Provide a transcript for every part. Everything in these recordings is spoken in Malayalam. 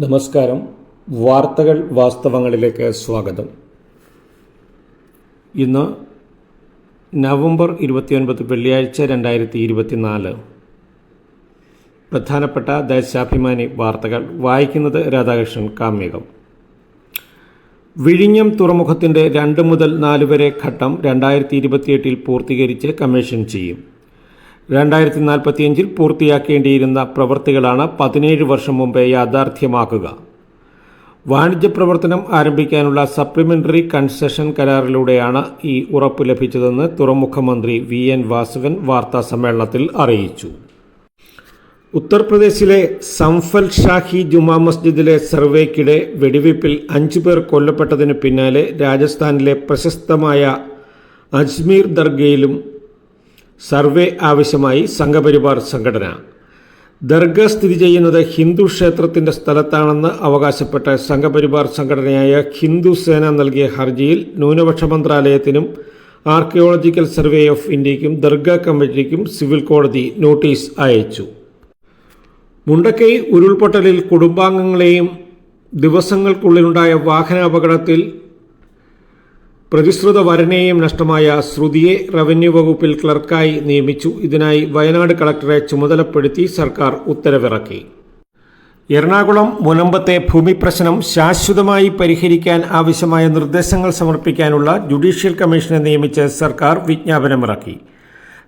നമസ്കാരം. വാർത്തകൾ വാസ്തവങ്ങളിലേക്ക് സ്വാഗതം. ഇന്ന് നവംബർ ഇരുപത്തിയൊൻപത് വെള്ളിയാഴ്ച രണ്ടായിരത്തി ഇരുപത്തിനാല് പ്രധാനപ്പെട്ട ദേശാഭിമാനി വാർത്തകൾ. വായിക്കുന്നത് രാധാകൃഷ്ണൻ കാമ്യകം വിഴിഞ്ഞം തുറമുഖത്തിന്റെ രണ്ട് മുതൽ നാല് വരെ ഘട്ടം രണ്ടായിരത്തി ഇരുപത്തിയെട്ടിൽ പൂർത്തീകരിച്ച് കമ്മീഷൻ ചെയ്യും. രണ്ടായിരത്തി നാൽപ്പത്തിയഞ്ചിൽ പൂർത്തിയാക്കേണ്ടിയിരുന്ന പ്രവൃത്തികളാണ് പതിനേഴ് വർഷം മുമ്പേ യാഥാർത്ഥ്യമാക്കുക. വാണിജ്യ പ്രവർത്തനം ആരംഭിക്കാനുള്ള സപ്ലിമെന്ററി കൺസെഷൻ കരാറിലൂടെയാണ് ഈ ഉറപ്പ് ലഭിച്ചതെന്ന് തുറമുഖമന്ത്രി വി എൻ വാസവൻ വാർത്താ സമ്മേളനത്തിൽ അറിയിച്ചു. ഉത്തർപ്രദേശിലെ സംഫൽ ഷാഹി ജുമാ മസ്ജിദിലെ സർവേക്കിടെ വെടിവയ്പിൽ അഞ്ചു പേർ കൊല്ലപ്പെട്ടതിന് പിന്നാലെ രാജസ്ഥാനിലെ പ്രശസ്തമായ അജ്മീർ ദർഗയിലും സർവേ ആവശ്യമായി സംഘപരിവാർ സംഘടന. ദർഗ സ്ഥിതി ചെയ്യുന്നത് ഹിന്ദു ക്ഷേത്രത്തിന്റെ സ്ഥലത്താണെന്ന് അവകാശപ്പെട്ട സംഘപരിവാർ സംഘടനയായ ഹിന്ദു സേന നൽകിയ ഹർജിയിൽ ന്യൂനപക്ഷ മന്ത്രാലയത്തിനും ആർക്കിയോളജിക്കൽ സർവേ ഓഫ് ഇന്ത്യയ്ക്കും ദർഗ കമ്മിറ്റിക്കും സിവിൽ കോടതി നോട്ടീസ് അയച്ചു. മുണ്ടക്കൈ ഉരുൾപൊട്ടലിൽ കുടുംബാംഗങ്ങളെയും ദിവസങ്ങൾക്കുള്ളിലുണ്ടായ വാഹനാപകടത്തിൽ പ്രതിശ്രുത വരനെയും നഷ്ടമായ ശ്രുതിയെ റവന്യൂ വകുപ്പിൽ ക്ലർക്കായി നിയമിച്ചു. ഇതിനായി വയനാട് കളക്ടറെ ചുമതലപ്പെടുത്തി സർക്കാർ ഉത്തരവിറക്കി. എറണാകുളം മുനമ്പത്തെ ഭൂമി പ്രശ്നം ശാശ്വതമായി പരിഹരിക്കാൻ ആവശ്യമായ നിർദ്ദേശങ്ങൾ സമർപ്പിക്കാനുള്ള ജുഡീഷ്യൽ കമ്മീഷനെ നിയമിച്ച് സർക്കാർ വിജ്ഞാപനമിറക്കി.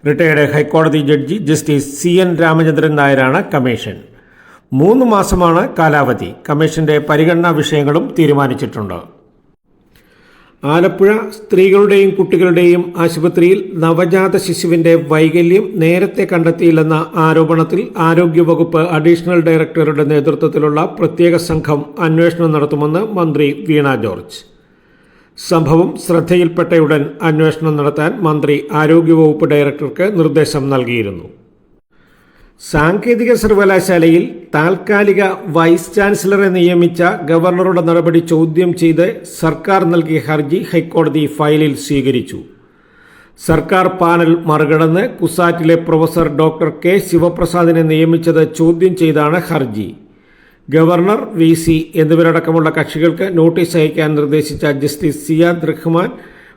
Retired high court judge justice C N Ramachandran നായരാണ് കമ്മീഷൻ. മൂന്ന് മാസമാണ് കാലാവധി. കമ്മീഷന്റെ പരിഗണനാ വിഷയങ്ങളും തീരുമാനിച്ചിട്ടുണ്ട്. ആലപ്പുഴ സ്ത്രീകളുടെയും കുട്ടികളുടെയും ആശുപത്രിയിൽ നവജാത ശിശുവിന്റെ വൈകല്യം നേരത്തെ കണ്ടെത്തിയില്ലെന്ന ആരോപണത്തിൽ ആരോഗ്യവകുപ്പ് അഡീഷണൽ ഡയറക്ടറുടെ നേതൃത്വത്തിലുള്ള പ്രത്യേക സംഘം അന്വേഷണം നടത്തുമെന്ന് മന്ത്രി വീണ ജോർജ്. സംഭവം ശ്രദ്ധയിൽപ്പെട്ടയുടൻ അന്വേഷണം നടത്താൻ മന്ത്രി ആരോഗ്യവകുപ്പ് ഡയറക്ടർക്ക് നിർദ്ദേശം നൽകിയിരുന്നു. സാങ്കേതിക സർവകലാശാലയിൽ താൽക്കാലിക വൈസ് ചാൻസലറെ നിയമിച്ച ഗവർണറുടെ നടപടി ചോദ്യം ചെയ്ത് സർക്കാർ നൽകിയ ഹർജി ഹൈക്കോടതി ഫയലിൽ സ്വീകരിച്ചു. സർക്കാർ പാനൽ മറികടന്ന് കുസാറ്റിലെ പ്രൊഫസർ ഡോക്ടർ കെ. ശിവപ്രസാദിനെ നിയമിച്ചത് ചോദ്യം ചെയ്താണ് ഹർജി. Governor V. സി. എന്നിവരടക്കമുള്ള കക്ഷികൾക്ക് നോട്ടീസ് അയക്കാൻ നിർദ്ദേശിച്ച justice Ziyad Rahman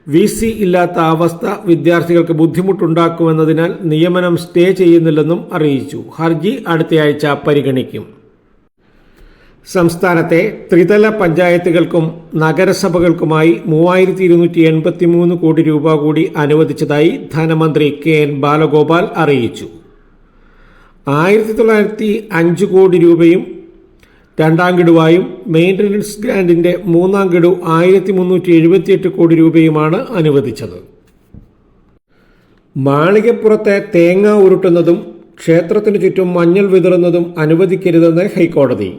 V C ഇല്ലാത്ത അവസ്ഥ വിദ്യാർത്ഥികൾക്ക് ബുദ്ധിമുട്ടുണ്ടാക്കുമെന്നതിനാൽ നിയമനം സ്റ്റേ ചെയ്യുന്നില്ലെന്നും അറിയിച്ചു. ഹർജി അടുത്തയാഴ്ച പരിഗണിക്കും. സംസ്ഥാനത്തെ ത്രിതല പഞ്ചായത്തുകൾക്കും നഗരസഭകൾക്കുമായി മൂവായിരത്തി ഇരുന്നൂറ്റി എൺപത്തി മൂന്ന് കോടി രൂപ കൂടി അനുവദിച്ചതായി ധനമന്ത്രി കെ എൻ ബാലഗോപാൽ അറിയിച്ചു. ആയിരത്തി തൊള്ളായിരത്തി അഞ്ച് കോടി രൂപയും രണ്ടാം ഗഡുവായും മെയിന്റനൻസ് ഗ്രാൻഡിന്റെ മൂന്നാം ഗഡു ആയിരത്തി മുന്നൂറ്റി എഴുപത്തിയെട്ട് കോടി രൂപയുമാണ് അനുവദിച്ചത്. മാളികപ്പുറത്തെ തേങ്ങ ഉരുട്ടുന്നതും ക്ഷേത്രത്തിനു ചുറ്റും മഞ്ഞൾ വിതറുന്നതും അനുവദിക്കരുതെന്ന് ഹൈക്കോടതി.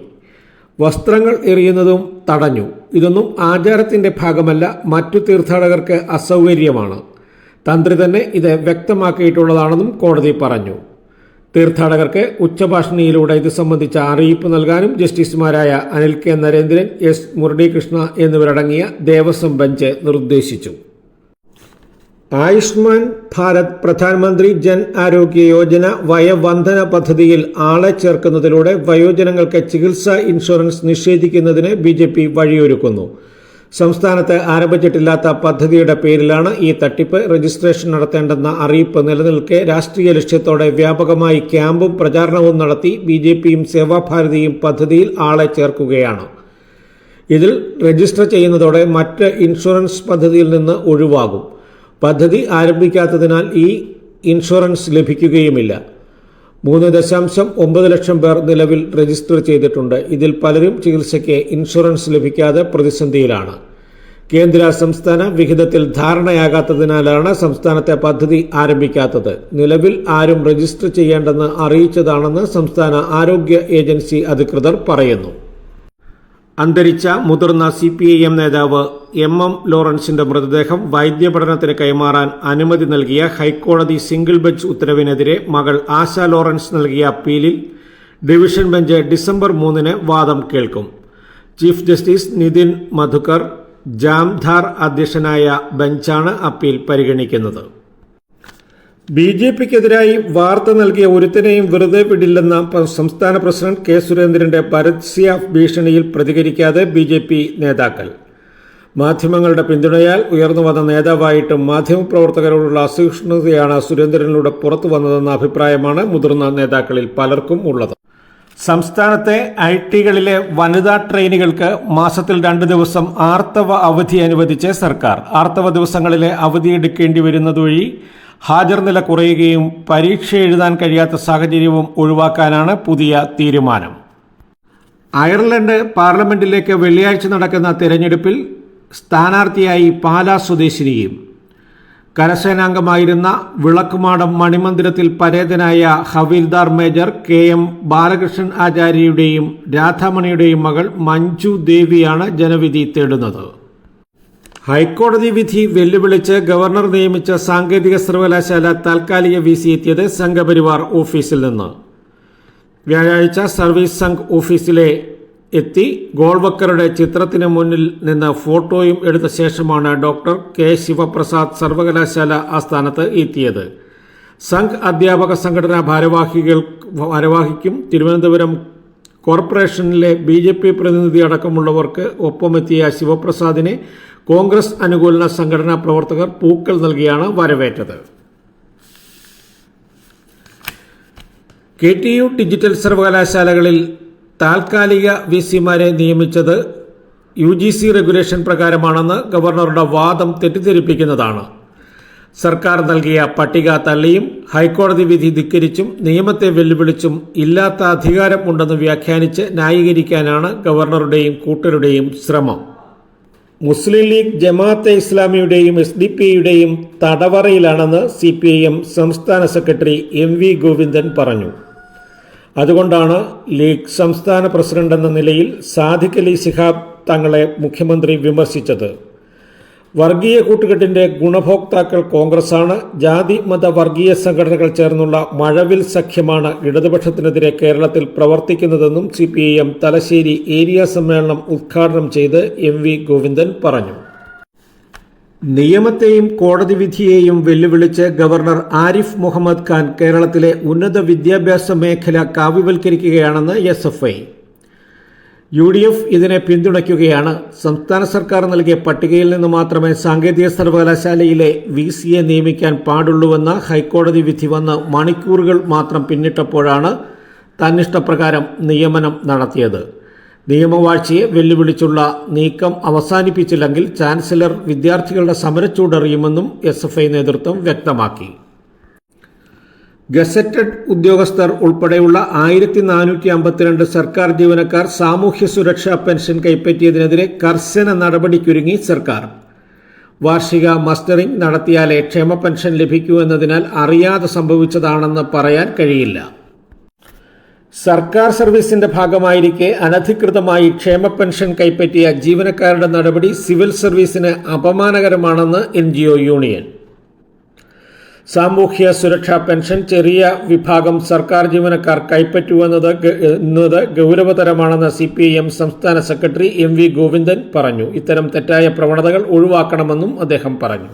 വസ്ത്രങ്ങൾ എറിയുന്നതും തടഞ്ഞു. ഇതൊന്നും ആചാരത്തിന്റെ ഭാഗമല്ല മറ്റു തീർത്ഥാടകർക്ക് അസൗകര്യമാണ്. തന്ത്രി തന്നെ ഇത് വ്യക്തമാക്കിയിട്ടുള്ളതാണെന്നും കോടതി പറഞ്ഞു. തീർത്ഥാടകർക്ക് ഉച്ചഭാഷണിയിലൂടെ ഇത് സംബന്ധിച്ച അറിയിപ്പ് നൽകാനും ജസ്റ്റിസുമാരായ അനിൽ കെ നരേന്ദ്രൻ എസ് മുരളീകൃഷ്ണ എന്നിവരടങ്ങിയ ദേവസ്വം ബെഞ്ച് നിർദ്ദേശിച്ചു. ആയുഷ്മാൻ ഭാരത് പ്രധാനമന്ത്രി ജൻ ആരോഗ്യ യോജന വയവന്ധന പദ്ധതിയിൽ ആളെ ചേർക്കുന്നതിലൂടെ വയോജനങ്ങൾക്ക് ചികിത്സാ ഇൻഷുറൻസ് നിഷേധിക്കുന്നതിന് ബി വഴിയൊരുക്കുന്നു. സംസ്ഥാനത്ത് ആരംഭിച്ചിട്ടില്ലാത്ത പദ്ധതിയുടെ പേരിലാണ് ഈ തട്ടിപ്പ് രജിസ്ട്രേഷൻ നടത്തേണ്ടെന്ന അറിയിപ്പ് നിലനിൽക്കെ രാഷ്ട്രീയ ലക്ഷ്യത്തോടെ വ്യാപകമായി ക്യാമ്പും പ്രചാരണവും നടത്തി ബി ജെ പിയും സേവാഭാരതിയും പദ്ധതിയിൽ ആളെ ചേർക്കുകയാണ്. ഇതിൽ രജിസ്റ്റർ ചെയ്യുന്നതോടെ മറ്റ് ഇൻഷുറൻസ് പദ്ധതിയിൽ നിന്ന് ഒഴിവാകും. പദ്ധതി ആരംഭിക്കാത്തതിനാൽ ഈ ഇൻഷുറൻസ് ലഭിക്കുകയുമില്ല. മൂന്ന് ദശാംശം ഒമ്പത് ലക്ഷം പേർ നിലവിൽ രജിസ്റ്റർ ചെയ്തിട്ടുണ്ട്. ഇതിൽ പലരും ചികിത്സയ്ക്ക് ഇൻഷുറൻസ് ലഭിക്കാതെ പ്രതിസന്ധിയിലാണ്. കേന്ദ്ര സംസ്ഥാന വിഹിതത്തിൽ ധാരണയാകാത്തതിനാലാണ് സംസ്ഥാനത്തെ പദ്ധതി ആരംഭിക്കാത്തത്. നിലവിൽ ആരും രജിസ്റ്റർ ചെയ്യേണ്ടെന്ന് അറിയിച്ചതാണെന്ന് സംസ്ഥാന ആരോഗ്യ ഏജൻസി അധികൃതർ പറയുന്നു. അന്തരിച്ച മുതിർന്ന സി പി ഐ എം നേതാവ് എം എം ലോറൻസിന്റെ മൃതദേഹം വൈദ്യപഠനത്തിന് കൈമാറാൻ അനുമതി നൽകിയ ഹൈക്കോടതി സിംഗിൾ ബെഞ്ച് ഉത്തരവിനെതിരെ മകൾ ആശ ലോറൻസ് നൽകിയ അപ്പീലിൽ ഡിവിഷൻ ബെഞ്ച് ഡിസംബർ മൂന്നിന് വാദം കേൾക്കും. ചീഫ് ജസ്റ്റിസ് നിതിൻ മധുക്കർ ജാംധാർ അധ്യക്ഷനായ ബെഞ്ചാണ് അപ്പീൽ പരിഗണിക്കുന്നത്. ബി ജെ പിക്കെതിരായി വാർത്ത നൽകിയ ഒരുത്തനെയും വെറുതെ വിടില്ലെന്ന സംസ്ഥാന പ്രസിഡന്റ് കെ സുരേന്ദ്രന്റെ പരസ്യ ഭീഷണിയിൽ പ്രതികരിക്കാതെ ബി ജെ പി നേതാക്കൾ. മാധ്യമങ്ങളുടെ പിന്തുണയാൽ ഉയർന്നു വന്ന നേതാവായിട്ടും മാധ്യമപ്രവർത്തകരോടുള്ള അസഹിഷ്ണുതയാണ് സുരേന്ദ്രനിലൂടെ പുറത്തു വന്നതെന്ന അഭിപ്രായമാണ് മുതിർന്ന നേതാക്കളിൽ പലർക്കും ഉള്ളത്. സംസ്ഥാനത്തെ ഐ ടികളിലെ വനിതാ ട്രെയിനുകൾക്ക് മാസത്തിൽ രണ്ട് ദിവസം ആർത്തവ അവധി അനുവദിച്ച് സർക്കാർ. ആർത്തവ ദിവസങ്ങളിലെ അവധി എടുക്കേണ്ടി വരുന്നതുവഴി ഹാജർ നില കുറയുകയും പരീക്ഷ എഴുതാൻ കഴിയാത്ത സാഹചര്യവും ഒഴിവാക്കാനാണ് പുതിയ തീരുമാനം. അയർലൻഡ് പാർലമെന്റിലേക്ക് വെള്ളിയാഴ്ച നടക്കുന്ന തെരഞ്ഞെടുപ്പിൽ സ്ഥാനാർത്ഥിയായി പാലാ സ്വദേശിനിയും കരസേനാംഗമായിരുന്ന വിളക്കുമാടം മണിമന്ദിരത്തിൽ പരേതനായ havildar major K M Balakrishnan ആചാര്യയുടെയും രാധാമണിയുടെയും മകൾ മഞ്ജു ദേവിയാണ് ജനവിധി തേടുന്നത്. ഹൈക്കോടതി വിധി വെല്ലുവിളിച്ച് ഗവർണർ നിയമിച്ച സാങ്കേതിക സർവകലാശാല താൽക്കാലിക വി സി എത്തിയത് സംഘപരിവാർ ഓഫീസിൽ നിന്ന്. വ്യാഴാഴ്ച സർവീസ് സംഘ് ഓഫീസിലെ എത്തി ഗോൾവക്കറുടെ ചിത്രത്തിന് മുന്നിൽ നിന്ന് ഫോട്ടോയും എടുത്ത ശേഷമാണ് ഡോക്ടർ കെ ശിവപ്രസാദ് സർവകലാശാല ആസ്ഥാനത്ത് എത്തിയത്. സംഘ് അധ്യാപക സംഘടനാ ഭാരവാഹികൾ ഭാരവാഹിക്കും തിരുവനന്തപുരം കോർപ്പറേഷനിലെ ബി ജെ പി പ്രതിനിധി അടക്കമുള്ളവർക്ക് ഒപ്പമെത്തിയ ശിവപ്രസാദിനെ കോൺഗ്രസ് അനുകൂല സംഘടനാ പ്രവർത്തകർ പൂക്കൾ നൽകിയാണ് വരവേറ്റത്. കെ ടി യു ഡിജിറ്റൽ സർവകലാശാലകളിൽ താൽക്കാലിക വി സിമാരെ നിയമിച്ചത് യു ജി സി റെഗുലേഷൻ പ്രകാരമാണെന്ന് ഗവർണറുടെ വാദം തെറ്റിദ്ധരിപ്പിക്കുന്നതാണ്. സർക്കാർ നൽകിയ പട്ടിക തള്ളിയും ഹൈക്കോടതി വിധി ധിക്കരിച്ചും നിയമത്തെ വെല്ലുവിളിച്ചും ഇല്ലാത്ത അധികാരം ഉണ്ടെന്ന് വ്യാഖ്യാനിച്ച് ന്യായീകരിക്കാനാണ് ഗവർണറുടെയും കൂട്ടരുടെയും ശ്രമം. മുസ്ലിം ലീഗ് ജമാഅത്തെ ഇസ്ലാമിയുടെയും എസ് ഡി പി യുടെയും തടവറയിലാണെന്ന് സി പി ഐ എം സംസ്ഥാന സെക്രട്ടറി എം വി ഗോവിന്ദൻ പറഞ്ഞു. അതുകൊണ്ടാണ് ലീഗ് സംസ്ഥാന പ്രസിഡന്റ് എന്ന നിലയിൽ സാദിഖ് അലി ശിഹാബ് തങ്ങളെ മുഖ്യമന്ത്രി വിമർശിച്ചത്. വർഗീയ കൂട്ടുകെട്ടിന്റെ ഗുണഭോക്താക്കൾ കോൺഗ്രസാണ് ജാതി മത വർഗീയ സംഘടനകൾ ചേർന്നുള്ള മഴവിൽ സഖ്യമാണ് ഇടതുപക്ഷത്തിനെതിരെ കേരളത്തിൽ പ്രവർത്തിക്കുന്നതെന്നും സി തലശ്ശേരി ഏരിയ സമ്മേളനം ഉദ്ഘാടനം ചെയ്ത് എം ഗോവിന്ദൻ പറഞ്ഞു. നിയമത്തെയും കോടതി വിധിയെയും വെല്ലുവിളിച്ച് ഗവർണർ ആരിഫ് മുഹമ്മദ് ഖാൻ കേരളത്തിലെ ഉന്നത വിദ്യാഭ്യാസ മേഖല കാവ്യവൽക്കരിക്കുകയാണെന്ന് S F I U D F ഇതിനെ പിന്തുണയ്ക്കുകയാണ്. സംസ്ഥാന സർക്കാർ നൽകിയ പട്ടികയിൽ നിന്ന് മാത്രമേ സാങ്കേതിക സർവകലാശാലയിലെ വി സിയെ നിയമിക്കാൻ പാടുള്ളൂവെന്ന ഹൈക്കോടതി വിധി വന്ന് മണിക്കൂറുകൾ മാത്രം പിന്നിട്ടപ്പോഴാണ് തന്നിഷ്ടപ്രകാരം നിയമനം നടത്തിയത്. നിയമവാഴ്ചയെ വെല്ലുവിളിച്ചുള്ള നീക്കം അവസാനിപ്പിച്ചില്ലെങ്കിൽ ചാൻസലർ വിദ്യാർത്ഥികളുടെ സമരച്ചൂടറിയുമെന്നും എസ് എഫ് ഐ നേതൃത്വം വ്യക്തമാക്കി. ഗസറ്റഡ് ഉദ്യോഗസ്ഥർ ഉൾപ്പെടെയുള്ള ആയിരത്തി നാനൂറ്റി അമ്പത്തിരണ്ട് സർക്കാർ ജീവനക്കാർ സാമൂഹ്യ സുരക്ഷാ പെൻഷൻ കൈപ്പറ്റിയതിനെതിരെ കർശന നടപടിക്കൊരുങ്ങി സർക്കാർ. വാർഷിക മസ്റ്ററിംഗ് നടത്തിയാലേ ക്ഷേമ പെൻഷൻ ലഭിക്കൂ എന്നതിനാൽ അറിയാതെ സംഭവിച്ചതാണെന്ന് പറയാൻ കഴിയില്ല. സർക്കാർ സർവീസിന്റെ ഭാഗമായിരിക്കെ അനധികൃതമായി ക്ഷേമ പെൻഷൻ കൈപ്പറ്റിയ ജീവനക്കാരുടെ നടപടി സിവിൽ സർവീസിന് അപമാനകരമാണെന്ന് എൻ യൂണിയൻ. സാമൂഹ്യ സുരക്ഷാ പെൻഷൻ ചെറിയ വിഭാഗം സർക്കാർ ജീവനക്കാർ കൈപ്പറ്റുവെന്നത് എന്നത് ഗൗരവതരമാണെന്ന് സി പി ഐ എം സംസ്ഥാന സെക്രട്ടറി എം വി ഗോവിന്ദൻ പറഞ്ഞു. ഇത്തരം തെറ്റായ പ്രവണതകൾ ഒഴിവാക്കണമെന്നും അദ്ദേഹം പറഞ്ഞു.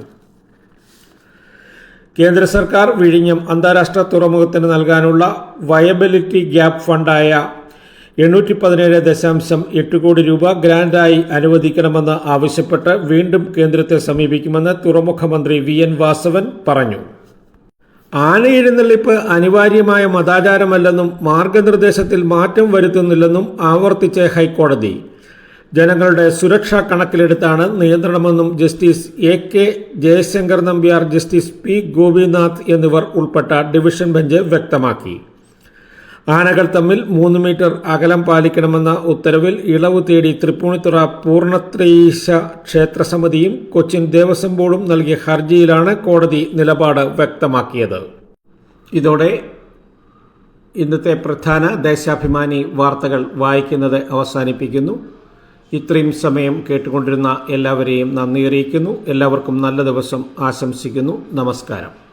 കേന്ദ്ര സർക്കാർ വിഴിഞ്ഞം അന്താരാഷ്ട്ര തുറമുഖത്തിന് നൽകാനുള്ള വയബിലിറ്റി ഗ്യാപ് ഫണ്ടായ എണ്ണൂറ്റി പതിനേഴ് ദശാംശം എട്ട് കോടി രൂപ ഗ്രാന്റായി അനുവദിക്കണമെന്ന് ആവശ്യപ്പെട്ട് വീണ്ടും കേന്ദ്രത്തെ സമീപിക്കുമെന്ന് തുറമുഖ മന്ത്രി വി എൻ വാസവൻ പറഞ്ഞു. ആനയെഴുന്നള്ളിപ്പ് അനിവാര്യമായ മതാചാരമല്ലെന്നും മാർഗനിർദ്ദേശത്തിൽ മാറ്റം വരുത്തുന്നില്ലെന്നും ആവർത്തിച്ച് ഹൈക്കോടതി. ജനങ്ങളുടെ സുരക്ഷ കണക്കിലെടുത്താണ് നിയന്ത്രണമെന്നും justice A K Jayasankar Nambiar justice P Gopinath എന്നിവർ ഉൾപ്പെട്ട ഡിവിഷൻ ബെഞ്ച് വ്യക്തമാക്കി. ആനകൾ തമ്മിൽ മൂന്ന് മീറ്റർ അകലം പാലിക്കണമെന്ന ഉത്തരവിൽ ഇളവ് തേടി തൃപ്പൂണിത്തുറ പൂർണത്രയീശ ക്ഷേത്രസമിതിയും കൊച്ചിൻ ദേവസ്വം ബോർഡും നൽകിയ ഹർജിയിലാണ് കോടതി നിലപാട് വ്യക്തമാക്കിയത്. ഇതോടെ ഇന്നത്തെ പ്രധാന ദേശാഭിമാനി വാർത്തകൾ വായിക്കുന്നത് അവസാനിപ്പിക്കുന്നു. ഇത്രയും സമയം കേട്ടുകൊണ്ടിരുന്ന എല്ലാവരെയും നന്ദി അറിയിക്കുന്നു. എല്ലാവർക്കും നല്ല ദിവസം ആശംസിക്കുന്നു. നമസ്കാരം.